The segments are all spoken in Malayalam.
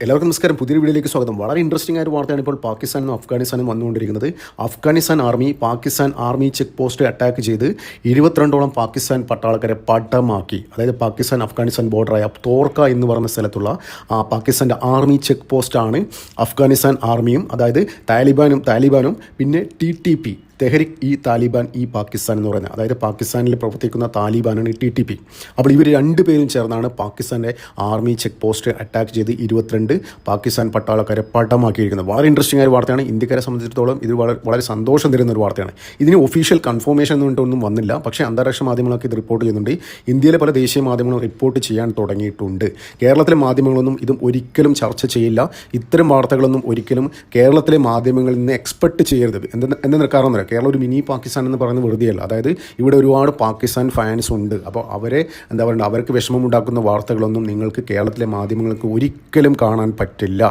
എല്ലാവർക്കും നമസ്കാരം. പുതിയ വീഡിയോയിലേക്ക് സ്വാഗതം. വളരെ ഇൻട്രസ്റ്റിംഗ് ആയ ഒരു വാർത്തയാണ് ഇപ്പോൾ പാകിസ്ഥാനും അഫ്ഗാനിസ്ഥാനും വന്നുകൊണ്ടിരിക്കുന്നത്. Afghanistan army Pakistan army check post attack ചെയ്ത് ഇരുപത്തിരണ്ടോളം പാകിസ്ഥാൻ പട്ടാളക്കാരെ പട്ടമാക്കി അതായത് പാകിസ്ഥാൻ അഫ്ഗാനിസ്ഥാൻ ബോർഡറായ തോർക്ക എന്ന് പറയുന്ന സ്ഥലത്തുള്ള ആ, പാകിസ്ഥാന്റെ ആർമി ചെക്ക് പോസ്റ്റാണ് അഫ്ഗാനിസ്ഥാൻ ആർമിയും അതായത് താലിബാനും താലിബാനും പിന്നെ T T P Tehreek e Taliban e Pakistan എന്ന് പറയുന്നത്. അതായത് പാകിസ്ഥാനിൽ പ്രവർത്തിക്കുന്ന താലിബാനാണ് ടി ടി പി. അപ്പോൾ ഇവർ രണ്ടുപേരും ചേർന്നാണ് പാകിസ്ഥാന്റെ ആർമി ചെക്ക് പോസ്റ്റ് അറ്റാക്ക് ചെയ്ത് ഇരുപത്തിരണ്ട് പാകിസ്ഥാൻ പട്ടാളക്കാരെ പടമാക്കിയിരിക്കുന്നത്. വളരെ ഇൻട്രസ്റ്റിംഗ് ആയ വാർത്തയാണ്. ഇന്ത്യക്കാരെ സംബന്ധിച്ചിടത്തോളം ഇത് വളരെ വളരെ സന്തോഷം തരുന്ന ഒരു വാർത്തയാണ്. ഇതിന് ഒഫീഷ്യൽ കൺഫർമേഷൻ ഒന്നും വന്നില്ല. പക്ഷേ അന്താരാഷ്ട്ര മാധ്യമങ്ങളൊക്കെ ഇത് റിപ്പോർട്ട് ചെയ്യുന്നുണ്ട്. ഇന്ത്യയിലെ പല ദേശീയ മാധ്യമങ്ങളും റിപ്പോർട്ട് ചെയ്യാൻ തുടങ്ങിയിട്ടുണ്ട്. കേരളത്തിലെ മാധ്യമങ്ങളൊന്നും ഇതും ഒരിക്കലും ചർച്ച ചെയ്യില്ല. ഇത്തരം വാർത്തകളൊന്നും ഒരിക്കലും കേരളത്തിലെ മാധ്യമങ്ങളിൽ നിന്ന് എക്സ്പെക്ട് ചെയ്യരുത്. എന്തെന്ന് എന്തെന്ന് കാരണം കേരളം ഒരു മിനി പാകിസ്ഥാൻ എന്ന് പറയുന്നത് വെറുതെയല്ല. അതായത് ഇവിടെ ഒരുപാട് പാകിസ്ഥാൻ ഫാൻസ് ഉണ്ട്. അപ്പോൾ അവരെ എന്താ പറയുക അവർക്ക് വിഷമമുണ്ടാക്കുന്ന വാർത്തകളൊന്നും നിങ്ങൾക്ക് കേരളത്തിലെ മാധ്യമങ്ങൾക്ക് ഒരിക്കലും കാണാൻ പറ്റില്ല.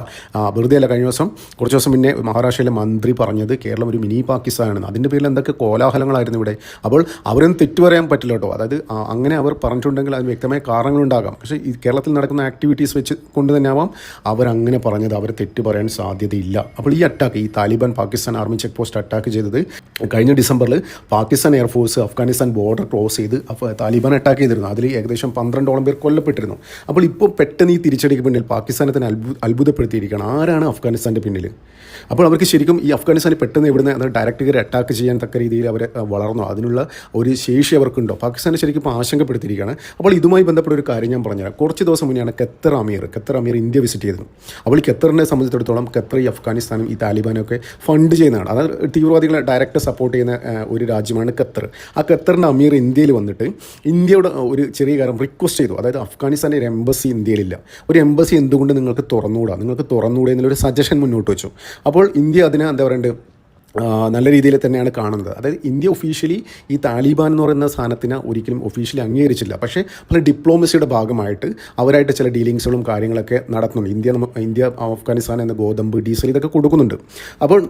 വെറുതെയല്ല. കഴിഞ്ഞ ദിവസം കുറച്ച് ദിവസം പിന്നെ മഹാരാഷ്ട്രയിലെ മന്ത്രി പറഞ്ഞത് കേരളം ഒരു മിനി പാകിസ്ഥാനാണ് അതിന്റെ പേരിൽ എന്തൊക്കെ കോലാഹലങ്ങളായിരുന്നു ഇവിടെ. അപ്പോൾ അവരൊന്നും തെറ്റു പറയാൻ പറ്റില്ല കേട്ടോ. അതായത് അങ്ങനെ അവർ പറഞ്ഞിട്ടുണ്ടെങ്കിൽ അതിന് വ്യക്തമായ കാരണങ്ങളുണ്ടാകാം. പക്ഷേ ഈ കേരളത്തിൽ നടക്കുന്ന ആക്ടിവിറ്റീസ് വെച്ച് കൊണ്ട് തന്നെ ആവാം അവരങ്ങനെ പറഞ്ഞത്. അവർ തെറ്റ് പറയാൻ സാധ്യതയില്ല. അപ്പോൾ ഈ അറ്റാക്ക് ഈ Taliban Pakistan army check post attack ചെയ്തത് കഴിഞ്ഞ ഡിസംബറിൽ Pakistan air force Afghanistan border cross ചെയ്ത് താലിബാൻ അറ്റാക്ക് ചെയ്തിരുന്നു. അതിൽ ഏകദേശം പന്ത്രണ്ടോളം പേർ കൊല്ലപ്പെട്ടിരുന്നു. അപ്പോൾ ഇപ്പോൾ പെട്ടെന്ന് ഈ തിരിച്ചടിക്ക് പിന്നിൽ പാകിസ്ഥാനെ തന്നെ അത്ഭു അത്ഭുതപ്പെടുത്തിയിരിക്കുകയാണ്. ആരാണ് അഫ്ഗാനിസ്ഥാന്റെ പിന്നിൽ അപ്പോൾ അവർക്ക് ശരിക്കും ഈ അഫ്ഗാനിസ്ഥാൻ പെട്ടെന്ന് ഇവിടുന്ന് അത് ഡയറക്റ്റ് കയറി അറ്റാക്ക് ചെയ്യാൻ തക്ക രീതിയിൽ അവർ വളർന്നു. അതിനുള്ള ഒരു ശേഷി അവർക്കുണ്ടോ? പാകിസ്ഥാനെ ശരിക്കും ഇപ്പോൾ ആശങ്കപ്പെടുത്തിയിരിക്കുകയാണ്. അപ്പോൾ ഇതുമായി ബന്ധപ്പെട്ട ഒരു കാര്യം ഞാൻ പറഞ്ഞുതരാം. കുറച്ച് ദിവസം മുന്നെയാണ് ഖത്തർ അമീർ ഖത്തർ അമീർ ഇന്ത്യ വിസിറ്റ് ചെയ്തത്. അപ്പോൾ ഖത്തറിനെ സംബന്ധിച്ചിടത്തോളം ഖത്തർ ഈ അഫ്ഗാനിസ്ഥാനും ഈ താലിബാനും ഒക്കെ ഫണ്ട് ചെയ്യുന്നതാണ്. അതായത് തീവ്രവാദികളെ ഡയറക്റ്റ് സപ്പോർട്ട് ചെയ്യുന്ന ഒരു രാജ്യമാണ് ഖത്തർ. ആ ഖത്തറിന്റെ അമീർ ഇന്ത്യയിൽ വന്നിട്ട് ഇന്ത്യയുടെ ഒരു ചെറിയ കാര്യം റിക്വസ്റ്റ് ചെയ്തു. അതായത് അഫ്ഗാനിസ്ഥാന്റെ ഒരു എംബസി ഇന്ത്യയിലില്ല. ഒരു എംബസി എന്തുകൊണ്ട് നിങ്ങൾക്ക് തുറന്നുകൂടാ? നിങ്ങൾക്ക് തുറന്നുകൂടെ എന്നുള്ളൊരു സജഷൻ മുന്നോട്ട് വെച്ചു. അപ്പോൾ ഇന്ത്യ അതിനെ എന്താ പറയണ്ടത് നല്ല രീതിയിൽ തന്നെയാണ് കാണുന്നത്. അതായത് ഇന്ത്യ ഒഫീഷ്യലി ഈ താലിബാൻ എന്ന് പറയുന്ന സാധനത്തിന് ഒരിക്കലും ഒഫീഷ്യലി അംഗീകരിച്ചില്ല. പക്ഷേ പല ഡിപ്ലോമസിയുടെ ഭാഗമായിട്ട് അവരായിട്ട് ചില ഡീലിങ്സുകളും കാര്യങ്ങളൊക്കെ നടത്തുന്നുണ്ട്. ഇന്ത്യ ഇന്ത്യ അഫ്ഗാനിസ്ഥാൻ എന്ന ഗോതമ്പ് ഡീസൽ ഇതൊക്കെ കൊടുക്കുന്നുണ്ട്. അപ്പോൾ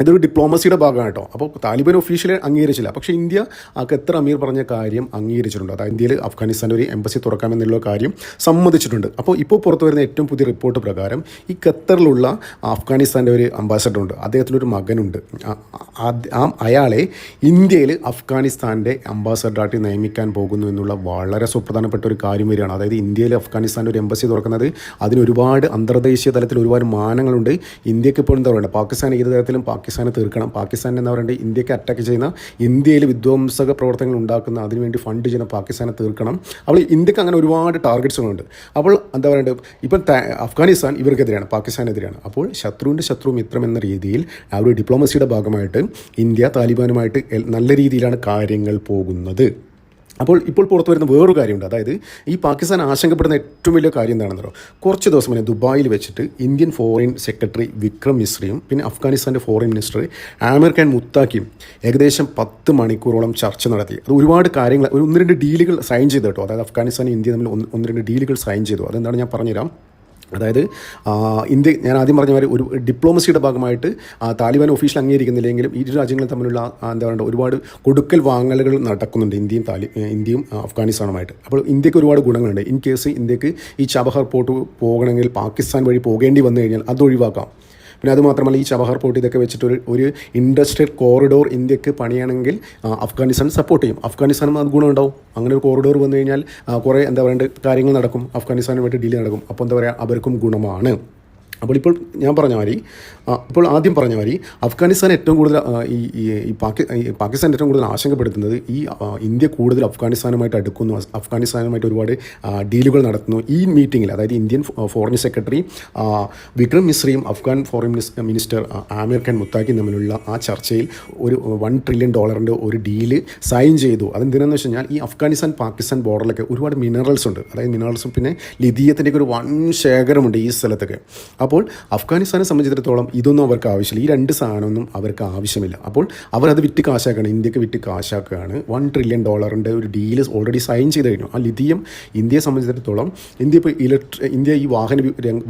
ഇതൊരു ഡിപ്ലോമസിയുടെ ഭാഗമാണ് കേട്ടോ. അപ്പോൾ താലിബാൻ ഒഫീഷ്യലി അംഗീകരിച്ചില്ല. പക്ഷേ ഇന്ത്യ ഖത്തർ അമീർ പറഞ്ഞ കാര്യം അംഗീകരിച്ചിട്ടുണ്ട്. അതായത് ഇന്ത്യയിൽ അഫ്ഗാനിസ്ഥാന്റെ ഒരു എംബസി തുറക്കാമെന്നുള്ള കാര്യം സമ്മതിച്ചിട്ടുണ്ട്. അപ്പോൾ ഇപ്പോൾ പുറത്തു വരുന്ന ഏറ്റവും പുതിയ റിപ്പോർട്ട് പ്രകാരം ഈ ഖത്തറിലുള്ള അഫ്ഗാനിസ്ഥാന്റെ ഒരു അംബാസഡർ ഉണ്ട്. അദ്ദേഹത്തിനൊരു മകനുണ്ട്. ആ- ആ- ആ അയാളെ ഇന്ത്യയിൽ അഫ്ഗാനിസ്ഥാന്റെ അംബാസഡറായിട്ട് നിയമിക്കാൻ പോകുന്നു എന്നുള്ള വളരെ സുപ്രധാനപ്പെട്ട ഒരു കാര്യം വരികയാണ്. അതായത് ഇന്ത്യയിൽ അഫ്ഗാനിസ്ഥാന്റെ ഒരു എംബസി തുറക്കുന്നത് അതിന് ഒരുപാട് അന്തർദേശീയ തലത്തിൽ ഒരുപാട് മാനങ്ങളുണ്ട്. ഇന്ത്യയ്ക്ക് ഇപ്പോൾ എന്താ പറയുക? പാകിസ്ഥാൻ ഏത് തരത്തിലും പാകിസ്ഥാനെ തീർക്കണം. പാകിസ്ഥാൻ എന്ന് പറയുന്നത് ഇന്ത്യയ്ക്ക് അറ്റാക്ക് ചെയ്യുന്ന ഇന്ത്യയിൽ വിധ്വംസക പ്രവർത്തനങ്ങൾ ഉണ്ടാക്കുന്ന അതിനുവേണ്ടി ഫണ്ട് ചെയ്യുന്ന പാകിസ്ഥാനെ തീർക്കണം. അപ്പോൾ ഇന്ത്യയ്ക്ക് അങ്ങനെ ഒരുപാട് ടാർഗറ്റ്സുകളുണ്ട് അപ്പോൾ എന്താ പറയുക ഇപ്പം അഫ്ഗാനിസ്ഥാൻ ഇവർക്കെതിരെയാണ് പാകിസ്ഥാനെതിരെയാണ്. അപ്പോൾ ശത്രുവിന്റെ ശത്രു മിത്രം എന്ന രീതിയിൽ ആ ഒരു ഡിപ്ലോമസിയുടെ ഭാഗമായിട്ട് ഇന്ത്യ താലിബാനുമായിട്ട് നല്ല രീതിയിലാണ് കാര്യങ്ങൾ പോകുന്നത്. അപ്പോൾ ഇപ്പോൾ പുറത്തു വരുന്ന വേറൊരു കാര്യമുണ്ട്. അതായത് ഈ പാകിസ്ഥാൻ ആശങ്കപ്പെടുന്ന ഏറ്റവും വലിയ കാര്യം എന്താണെന്നോ കുറച്ച് ദിവസം മുന്നേ ദുബായിൽ വെച്ചിട്ട് ഇന്ത്യൻ ഫോറിൻ സെക്രട്ടറി വിക്രം മിശ്രയും പിന്നെ അഫ്ഗാനിസ്ഥാന്റെ ഫോറിൻ മിനിസ്റ്റർ ആമിർ ഖാൻ മുത്താക്കിയും ഏകദേശം പത്ത് മണിക്കൂറോളം ചർച്ച നടത്തി. അത് ഒരുപാട് കാര്യങ്ങൾ ഒരു ഒന്ന് രണ്ട് ഡീലുകൾ സൈൻ ചെയ്തു കേട്ടോ. അതായത് അഫ്ഗാനിസ്ഥാനും ഇന്ത്യ തമ്മിൽ ഒന്ന് രണ്ട് ഡീലുകൾ സൈൻ ചെയ്തു. അതെന്താണ് ഞാൻ പറഞ്ഞുതരാം? അതായത് ഇന്ത്യ ഞാൻ ആദ്യം പറഞ്ഞ മാതിരി ഒരു ഡിപ്ലോമസിയുടെ ഭാഗമായിട്ട് താലിബാൻ ഒഫീഷ്യൽ അംഗീകരിക്കുന്നില്ലെങ്കിലും ഇരു രാജ്യങ്ങളും തമ്മിലുള്ള എന്താ പറയുക ഒരുപാട് കൊടുക്കൽ വാങ്ങലുകൾ നടക്കുന്നുണ്ട് ഇന്ത്യയും താലി ഇന്ത്യയും അഫ്ഗാനിസ്ഥാനുമായിട്ട്. അപ്പോൾ ഇന്ത്യയ്ക്ക് ഒരുപാട് ഗുണങ്ങളുണ്ട്. ഇൻ കേസ് ഇന്ത്യയ്ക്ക് ഈ ചബഹർ പോർട്ട് പോകണമെങ്കിൽ പാകിസ്ഥാൻ വഴി പോകേണ്ടി വന്നു കഴിഞ്ഞാൽ അത് ഒഴിവാക്കാം. പിന്നെ അതുമാത്രമല്ല ഈ ചബഹർ പോർട്ട് ഇതൊക്കെ വെച്ചിട്ട് ഒരു ഇൻഡസ്ട്രിയൽ കോറിഡോർ ഇന്ത്യയ്ക്ക് പണിയാണെങ്കിൽ അഫ്ഗാനിസ്ഥാൻ സപ്പോർട്ട് ചെയ്യും. അഫ്ഗാനിസ്ഥാനും അത് ഗുണമുണ്ടാവും. അങ്ങനെ ഒരു കോറിഡോർ വന്നു കഴിഞ്ഞാൽ കുറേ എന്താ പറയേണ്ട കാര്യങ്ങൾ നടക്കും. അഫ്ഗാനിസ്ഥാനുമായിട്ട് ഡീൽ നടക്കും. അപ്പോൾ എന്താ പറയുക അവർക്കും ഗുണമാണ്. അപ്പോൾ ഇപ്പോൾ ഞാൻ പറഞ്ഞ മാതിരി ഇപ്പോൾ ആദ്യം പറഞ്ഞ മാതിരി അഫ്ഗാനിസ്ഥാൻ ഏറ്റവും കൂടുതൽ ഈ ഈ- ഈ പാകി പാകിസ്ഥാൻ ഏറ്റവും കൂടുതൽ ആശങ്കപ്പെടുത്തുന്നത് ഈ ഇന്ത്യ കൂടുതൽ അഫ്ഗാനിസ്ഥാനുമായിട്ട് അടുക്കുന്നു. അഫ്ഗാനിസ്ഥാനുമായിട്ട് ഒരുപാട് ഡീലുകൾ നടത്തുന്നു. ഈ മീറ്റിങ്ങിൽ അതായത് ഇന്ത്യൻ ഫോറിൻ സെക്രട്ടറി വിക്രം മിശ്രയും അഫ്ഗാൻ ഫോറിൻ മിനിസ്- മിനിസ്റ്റർ ആമിർ ഖാൻ മുത്താഖിയും തമ്മിലുള്ള ആ ചർച്ചയിൽ ഒരു വൺ ട്രില്യൺ ഡോളറിന്റെ ഒരു ഡീൽ സൈൻ ചെയ്തു. അതെന്തിനാന്ന് വെച്ച് കഴിഞ്ഞാൽ ഈ അഫ്ഗാനിസ്ഥാൻ പാകിസ്ഥാൻ ബോർഡറിലൊക്കെ ഒരുപാട് മിനറൽസ് ഉണ്ട്. അതായത് മിനറൽസും പിന്നെ ലിതീയത്തിന്റെയൊക്കെ ഒരു വൺ ശേഖരമുണ്ട് ഈ സ്ഥലത്തൊക്കെ. അപ്പോൾ അഫ്ഗാനിസ്ഥാനെ സംബന്ധിച്ചിടത്തോളം ഇതൊന്നും അവർക്ക് ആവശ്യമില്ല. ഈ രണ്ട് സാധനമൊന്നും അവർക്ക് ആവശ്യമില്ല. അപ്പോൾ അവരത് വിറ്റ് കാശാക്കുകയാണ്. ഇന്ത്യയ്ക്ക് വിറ്റ് കാശാക്കുകയാണ്. വൺ ട്രില്യൺ ഡോളറിന്റെ ഒരു ഡീൽ ഓൾറെഡി സൈൻ ചെയ്ത് കഴിഞ്ഞു. ആ ലിഥിയം ഇന്ത്യയെ സംബന്ധിച്ചിടത്തോളം ഇന്ത്യ ഇപ്പോൾ ഇലക്ട്രി ഇന്ത്യ ഈ വാഹന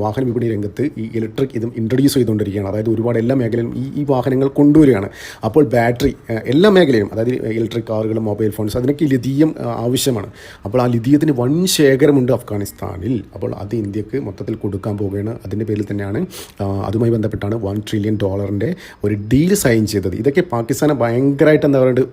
വാഹന വിപണി രംഗത്ത് ഈ ഇലക്ട്രിക് ഇതും ഇൻട്രൊഡ്യൂസ് ചെയ്തുകൊണ്ടിരിക്കുകയാണ്. അതായത് ഒരുപാട് എല്ലാ മേഖലയിലും ഈ ഈ വാഹനങ്ങൾ കൊണ്ടുവരികയാണ്. അപ്പോൾ ബാറ്ററി എല്ലാ മേഖലയിലും അതായത് ഇലക്ട്രിക് കാറുകൾ മൊബൈൽ ഫോൺസ് അതിനൊക്കെ ലിഥിയം ആവശ്യമാണ്. അപ്പോൾ ആ ലിഥിയത്തിന് വൻ ശേഖരമുണ്ട് അഫ്ഗാനിസ്ഥാനിൽ. അപ്പോൾ അത് ഇന്ത്യയ്ക്ക് മൊത്തത്തിൽ കൊടുക്കാൻ പോവുകയാണ്. അതിന്റെ പേരിൽ തന്നെയാണ്. അതുമായി ബന്ധപ്പെട്ടാണ് വൺ ട്രില്യൺ ഡോളറിന്റെ ഒരു ഡീൽ സൈൻ ചെയ്തത്. ഇതൊക്കെ പാകിസ്ഥാനെ ഭയങ്കരമായിട്ട് എന്താ പറയുക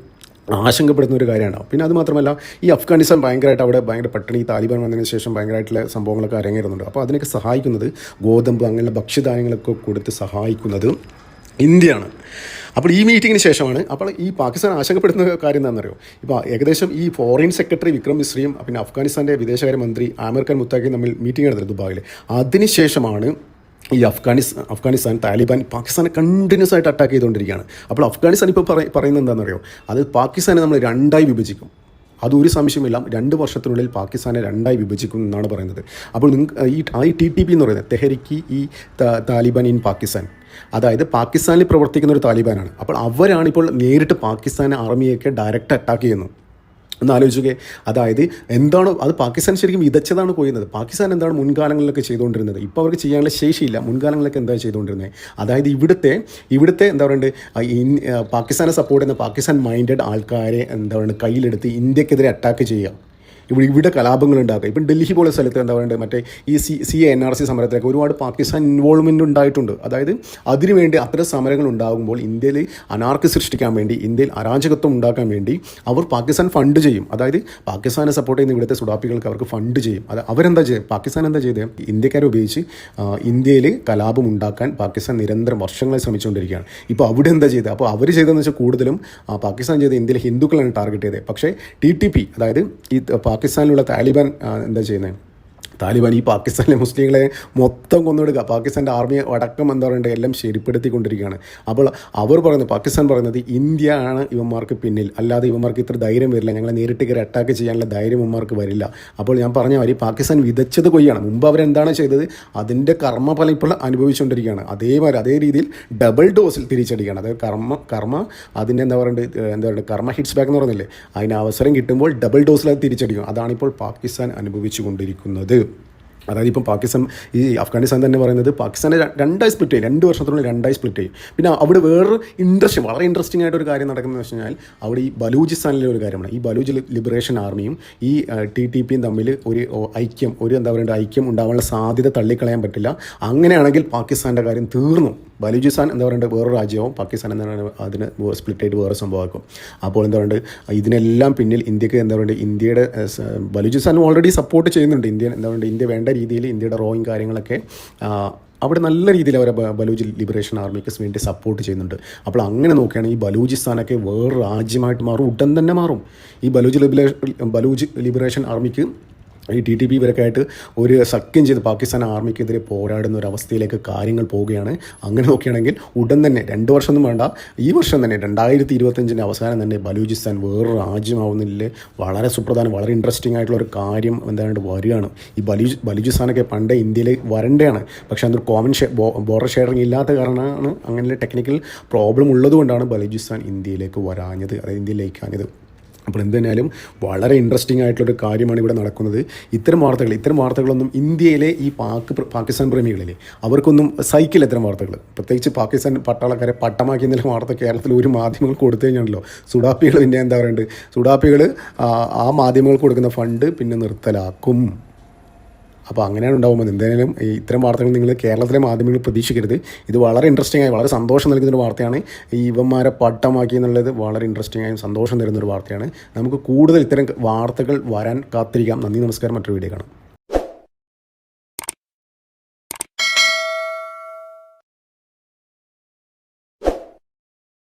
ആശങ്കപ്പെടുന്ന ഒരു കാര്യമാണ്. പിന്നെ അത് മാത്രമല്ല ഈ അഫ്ഗാനിസ്ഥാൻ ഭയങ്കരമായിട്ട് അവിടെ ഭയങ്കര പട്ടിണി താലിബാൻ വന്നതിന് ശേഷം ഭയങ്കരമായിട്ടുള്ള സംഭവങ്ങളൊക്കെ അരങ്ങേറുന്നുണ്ട്. അപ്പോൾ അതിനൊക്കെ സഹായിക്കുന്നത് ഗോതമ്പ് അങ്ങനെയുള്ള ഭക്ഷ്യധാന്യങ്ങളൊക്കെ കൊടുത്ത് സഹായിക്കുന്നത് ഇന്ത്യയാണ്. അപ്പോൾ ഈ മീറ്റിങ്ങിന് ശേഷമാണ് അപ്പോൾ ഈ പാകിസ്ഥാൻ ആശങ്കപ്പെടുന്ന കാര്യം എന്താണെന്നറിയോ? ഇപ്പോൾ ഏകദേശം ഈ ഫോറിൻ സെക്രട്ടറി വിക്രം മിശ്രിയും പിന്നെ അഫ്ഗാനിസ്ഥാന്റെ വിദേശകാര്യമന്ത്രി ആമിർ ഖാൻ മുത്താഖിയും തമ്മിൽ മീറ്റിംഗ് നടന്നത് ദുബായിൽ അതിനുശേഷമാണ് ഈ അഫ്ഗാനിസ്ഥാൻ അഫ്ഗാനിസ്ഥാൻ താലിബാൻ പാകിസ്ഥാനെ കണ്ടിന്യൂസ് ആയിട്ട് അറ്റാക്ക് ചെയ്തുകൊണ്ടിരിക്കുകയാണ്. അപ്പോൾ അഫ്ഗാനിസ്ഥാൻ ഇപ്പോൾ പറ പറയുന്നത് എന്താണെന്നറിയോ? അത് പാകിസ്ഥാനെ നമ്മൾ രണ്ടായി വിഭജിക്കും. അത് ഒരു സംശയമില്ല രണ്ട് വർഷത്തിനുള്ളിൽ പാകിസ്ഥാനെ രണ്ടായി വിഭജിക്കും എന്നാണ് പറയുന്നത്. അപ്പോൾ നിങ്ങൾക്ക് ഈ ഈ ടി ടി പി എന്ന് പറയുന്നത് തെഹരിക്ക് ഈ താലിബാൻ ഇൻ പാകിസ്ഥാൻ. അതായത് പാകിസ്ഥാനിൽ പ്രവർത്തിക്കുന്ന ഒരു താലിബാനാണ്. അപ്പോൾ അവരാണ് ഇപ്പോൾ നേരിട്ട് പാകിസ്ഥാൻ ആർമിയൊക്കെ ഡയറക്റ്റ് അറ്റാക്ക് ചെയ്യുന്നത് ഒന്ന് അതായത് എന്താണ് അത് പാകിസ്ഥാൻ ശരിക്കും വിതച്ചതാണ് പോയിരുന്നത്. പാകിസ്ഥാൻ എന്താണ് മുൻകാലങ്ങളിലൊക്കെ ചെയ്തുകൊണ്ടിരുന്നത്? ഇപ്പോൾ അവർക്ക് ചെയ്യാനുള്ള ശേഷിയില്ല. മുൻകാലങ്ങളിലൊക്കെ എന്താ ചെയ്തുകൊണ്ടിരുന്നത് അതായത് ഇവിടുത്തെ ഇവിടുത്തെ എന്താ പറയുക പാകിസ്ഥാനെ സപ്പോർട്ട് ചെയ്യുന്ന പാകിസ്ഥാൻ മൈൻഡഡ് ആൾക്കാരെ എന്താ പറയുക കയ്യിലെടുത്ത് ഇന്ത്യക്കെതിരെ അറ്റാക്ക് ചെയ്യുക. ഇവിടെ ഇവിടെ കലാപങ്ങൾ ഉണ്ടാക്കുക. ഇപ്പം ഡൽഹി പോലെ സ്ഥലത്ത് എന്താ പറയുക മറ്റേ ഈ C C N R C സമരത്തിലൊക്കെ ഒരുപാട് പാകിസ്ഥാൻ ഇൻവോൾവ്മെന്റ് ഉണ്ടായിട്ടുണ്ട്. അതായത് അതിനുവേണ്ടി അത്തരം സമരങ്ങൾ ഉണ്ടാകുമ്പോൾ ഇന്ത്യയിൽ അനാർക്ക് സൃഷ്ടിക്കാൻ വേണ്ടി ഇന്ത്യയിൽ അരാജകത്വം ഉണ്ടാക്കാൻ വേണ്ടി അവർ പാകിസ്ഥാൻ ഫണ്ട് ചെയ്യും. അതായത് പാകിസ്ഥാനെ സപ്പോർട്ട് ചെയ്യുന്ന ഇവിടുത്തെ സുഡാപ്പികൾക്ക് അവർക്ക് ഫണ്ട് ചെയ്യും. അത് അവരെന്താ ചെയ്യുക പാകിസ്ഥാൻ എന്താ ചെയ്തത് ഇന്ത്യക്കാരെ ഉപയോഗിച്ച് ഇന്ത്യയിൽ കലാപം ഉണ്ടാക്കാൻ പാകിസ്ഥാൻ നിരന്തരം വർഷങ്ങളെ ശ്രമിച്ചുകൊണ്ടിരിക്കുകയാണ്. ഇപ്പോൾ അവിടെ എന്താ ചെയ്തത് അപ്പോൾ അവർ ചെയ്തതെന്ന് വെച്ചാൽ കൂടുതലും പാകിസ്ഥാൻ ചെയ്ത് ഇന്ത്യയിലെ ഹിന്ദുക്കളാണ് ടാർഗറ്റ് ചെയ്തത് പക്ഷേ ടി ടി പി അതായത് ഈ പാകിസ്ഥാനിലുള്ള താലിബാൻ എന്താ ചെയ്യുന്നത് താലിബാൻ ഈ പാകിസ്ഥാനിലെ മുസ്ലിങ്ങളെ മൊത്തം കൊന്നെടുക്കുക. പാകിസ്ഥാന്റെ ആർമി അടക്കം എന്താ പറയേണ്ടത് എല്ലാം ശരിപ്പെടുത്തിക്കൊണ്ടിരിക്കുകയാണ്. അപ്പോൾ അവർ പറയുന്നത് പാകിസ്ഥാൻ പറയുന്നത് ഇന്ത്യ ആണ് ഇവന്മാർക്ക് പിന്നിൽ. അല്ലാതെ ഇവന്മാർക്ക് ഇത്ര ധൈര്യം വരില്ല. ഞങ്ങളെ നേരിട്ട് കയറി അറ്റാക്ക് ചെയ്യാനുള്ള ധൈര്യം ഇവന്മാർക്ക് വരില്ല. അപ്പോൾ ഞാൻ പറഞ്ഞ മാതിരി പാകിസ്ഥാൻ വിതച്ചത് കൊയ്യാണ്. മുമ്പ് അവരെന്താണ് ചെയ്തത്? അതിന്റെ കർമ്മഫലം ഇപ്പോൾ അനുഭവിച്ചുകൊണ്ടിരിക്കുകയാണ് അതേമാതിരി അതേ രീതിയിൽ ഡബിൾ ഡോസിൽ തിരിച്ചടിക്കുകയാണ്. അതായത് കർമ്മ കർമ്മ അതിന്റെ എന്താ പറയുക എന്താ പറയുക കർമ്മ ഹിറ്റ്സ് ബാക്ക് എന്ന് പറഞ്ഞില്ലേ? അതിന് അവസരം കിട്ടുമ്പോൾ ഡബിൾ ഡോസിൽ അത് തിരിച്ചടിക്കും. അതാണിപ്പോൾ പാകിസ്ഥാൻ അനുഭവിച്ചു കൊണ്ടിരിക്കുന്നത് അതായത് ഇപ്പം പാകിസ്ഥാൻ ഈ അഫ്ഗാനിസ്ഥാൻ തന്നെ പറയുന്നത് പാകിസ്ഥാനെ രണ്ടായി സ്പ്ലിറ്റ് ചെയ്യും. രണ്ട് വർഷത്തിനുള്ളിൽ രണ്ടായി സ്പ്ലിറ്റ് ചെയ്യും. പിന്നെ അവിടെ വേറൊരു ഇൻട്രസ്റ്റ് വളരെ ഇൻട്രസ്റ്റിംഗ് ആയിട്ടൊരു കാര്യം നടക്കുന്നത് വെച്ച് കഴിഞ്ഞാൽ അവിടെ ഈ ബലൂചിസ്ഥാനിലെ ഒരു കാര്യമാണ്. ഈ ബലൂജ് ലിബറേഷൻ ആർമിയും ഈ ടി ടി പിയും തമ്മിൽ ഒരു ഐക്യം ഒരു എന്താ പറയുക ഐക്യം ഉണ്ടാവാനുള്ള സാധ്യത തള്ളിക്കളയാൻ പറ്റില്ല. അങ്ങനെയാണെങ്കിൽ പാകിസ്ഥാന്റെ കാര്യം തീർന്നു. ബലൂചിസ്ഥാൻ എന്താ പറയുക വേറൊരു രാജ്യവും പാകിസ്ഥാൻ എന്താ പറയുക അതിന് സ്പ്ലിറ്റ് ആയിട്ട് വേറെ സംഭവമാക്കും. അപ്പോൾ എന്താ പറയുക ഇതിനെല്ലാം പിന്നിൽ ഇന്ത്യയ്ക്ക് എന്താ പറയുക ഇന്ത്യയുടെ ബലൂചിസ്ഥാൻ ഓൾറെഡി സപ്പോർട്ട് ചെയ്യുന്നുണ്ട്. ഇന്ത്യ എന്താ പറയുക ഇന്ത്യ വേണ്ട രീതിയിൽ ഇന്ത്യയുടെ റോയും കാര്യങ്ങളൊക്കെ അവിടെ നല്ല രീതിയിൽ അവരെ ബലൂജ് ലിബറേഷൻ ആർമിക്ക് വേണ്ടി സപ്പോർട്ട് ചെയ്യുന്നുണ്ട്. അപ്പോൾ അങ്ങനെ നോക്കുകയാണെങ്കിൽ ഈ ബലൂചിസ്ഥാനൊക്കെ വേറെ രാജ്യമായിട്ട് മാറും ഉടൻ തന്നെ മാറും. ഈ ബലൂജ് ലിബറേഷൻ ബലൂജ് ലിബറേഷൻ ആർമിക്ക് ഈ ടി ടി പി ഇവരൊക്കെ ആയിട്ട് ഒരു സഖ്യം ചെയ്ത് പാകിസ്ഥാൻ ആർമിക്കെതിരെ പോരാടുന്ന ഒരു അവസ്ഥയിലേക്ക് കാര്യങ്ങൾ പോവുകയാണ്. അങ്ങനെ നോക്കുകയാണെങ്കിൽ ഉടൻ തന്നെ രണ്ട് വർഷമൊന്നും വേണ്ട ഈ വർഷം തന്നെ രണ്ടായിരത്തി ഇരുപത്തഞ്ചിന്റെ അവസാനം തന്നെ ബലൂചിസ്ഥാൻ വേറൊരു രാജ്യമാവുന്നതിൽ വളരെ സുപ്രധാനം വളരെ ഇൻട്രസ്റ്റിംഗ് ആയിട്ടുള്ള ഒരു കാര്യം എന്താണ്ട് വരികയാണ്. ഈ ബലൂജ് ബലൂചിസ്ഥാനൊക്കെ പണ്ട് ഇന്ത്യയിൽ വരേണ്ടതാണ് പക്ഷേ അതൊരു കോമൺ ഷെ ബോർഡർ ഷെയറിംഗ് ഇല്ലാത്ത കാരണമാണ് അങ്ങനെ ടെക്നിക്കൽ പ്രോബ്ലം ഉള്ളതുകൊണ്ടാണ് ബലൂചിസ്ഥാൻ ഇന്ത്യയിലേക്ക് വരാഞ്ഞത് അതായത് ഇന്ത്യയിലേക്കാഞ്ഞത് അപ്പോൾ എന്തായാലും വളരെ ഇൻട്രസ്റ്റിംഗ് ആയിട്ടുള്ളൊരു കാര്യമാണ് ഇവിടെ നടക്കുന്നത്. ഇത്തരം വാർത്തകൾ ഇത്തരം വാർത്തകളൊന്നും ഇന്ത്യയിലെ ഈ പാക് പാകിസ്ഥാൻ പ്രേമികളിലെ അവർക്കൊന്നും സൈക്കിൾ ഇത്തരം വാർത്തകൾ. പ്രത്യേകിച്ച് പാകിസ്ഥാൻ പട്ടാളക്കാരെ പട്ടമാക്കി എന്നുള്ള വാർത്ത കേരളത്തിൽ ഒരു മാധ്യമങ്ങൾ കൊടുത്തു കഴിഞ്ഞാണല്ലോ. സുഡാപ്പികൾ പിന്നെ എന്താ പറയുന്നത് സുഡാപ്പികൾ ആ മാധ്യമങ്ങൾക്ക് കൊടുക്കുന്ന ഫണ്ട് പിന്നെ നിർത്തലാക്കും. അപ്പോൾ അങ്ങനെയാണ് ഉണ്ടാകുമ്പോൾ എന്തായാലും ഈ ഇത്തരം വാർത്തകൾ നിങ്ങൾ കേരളത്തിലെ മാധ്യമങ്ങൾ പ്രതീക്ഷിക്കരുത്. ഇത് വളരെ ഇൻട്രസ്റ്റിംഗ് ആയി വളരെ സന്തോഷം നൽകുന്ന ഒരു വാർത്തയാണ്. ഈ ഇവന്മാരെ പട്ടമാക്കി എന്നുള്ളത് വളരെ ഇൻട്രസ്റ്റിംഗ് ആയും സന്തോഷം തരുന്ന ഒരു വാർത്തയാണ്. നമുക്ക് കൂടുതൽ ഇത്തരം വാർത്തകൾ വരാൻ കാത്തിരിക്കാം. നന്ദി നമസ്കാരം. മറ്റൊരു വീഡിയോ കാണാം.